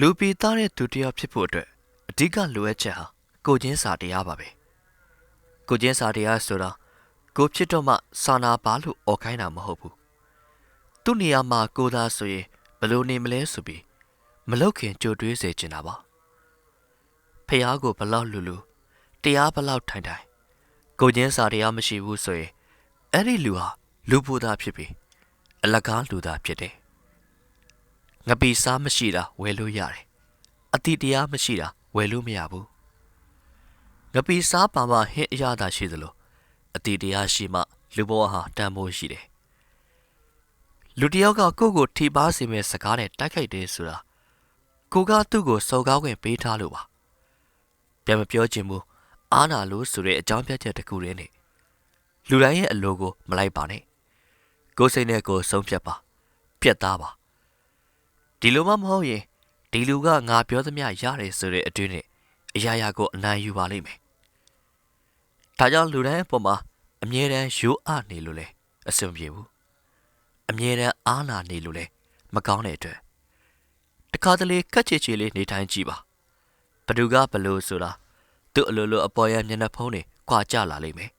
လူပီသားတဲ့သူတစ်ယောက်ဖြစ်ဖို့အတွက်အဓိကလိုအပ်ချက်ဟာကိုချင်းစာတရားပါပဲကိုချင်းစာတရားဆိုတာကိုဖြစ်တော့မှစာနာပါလို့អော်ခိုင်းတာမဟုတ်ဘူးသူ့နေရာမှာကိုသားဆိုရင်ဘယ်လိုနေမလဲဆိုပြီးမလောက်ခင်ကြိုတွေးစေချင်တာပါဖះကိုဘလောက်လူလူတရားဘလောက်ထိုင်ထိုင်ကိုချင်းစာတရားမရှိဘူးဆိုရင်အဲ့ဒီလူဟာလူဖို့သားဖြစ်ပြီးအလကားလူသားဖြစ်တယ် ငပီစားမရှိတာဝယ်လို့ရတယ်အတိတရားမရှိတာဝယ်လို့မရဘူးငပီစားပါမှဟင်းအရသာရှိသလိုအတိတရားရှိမှလူဘဝဟာတန်ဖိုးရှိတယ်လူတစ်ယောက်ကကိုယ့်ကိုထိပါစေမဲ့စကားနဲ့တိုက်ခိုက်တယ်ဆိုတာကိုကသူ့ကိုစော်ကားခွင့်ပေးထားလို့ပါပြန်မပြောချင်ဘူးအားနာလို့ဆိုတဲ့အကြောင်းပြချက်တစ်ခုတည်းနဲ့လူတိုင်းရဲ့အလိုကိုမလိုက်ပါနဲ့ကိုယ်စိတ်နဲ့ကိုယ်ဆုံးဖြတ်ပါပြတ်သားပါ ဒီလိုမှမဟုတ်ရင်ဒီလူကငါပြောသမျှရတယ်ဆိုတဲ့အတွင်းနဲ့အရာရာကိုအနိုင်ယူပါလိမ့်မယ်ဒါကြောင့်လူတိုင်းအပေါ်မှာအမြဲတမ်းရိုးအနေလို့လဲအဆင်မပြေဘူးအမြဲတမ်းအားနာနေလို့လဲမကောင်းတဲ့အတွက်တခါတလေကက်ချေချေလေးနေထိုင်ကြည့်ပါဘသူကဘလို့ဆိုတာသူ့အလိုလိုအပေါ်ရမျက်နှာဖုံးတွေကွာကြလာလိမ့်မယ်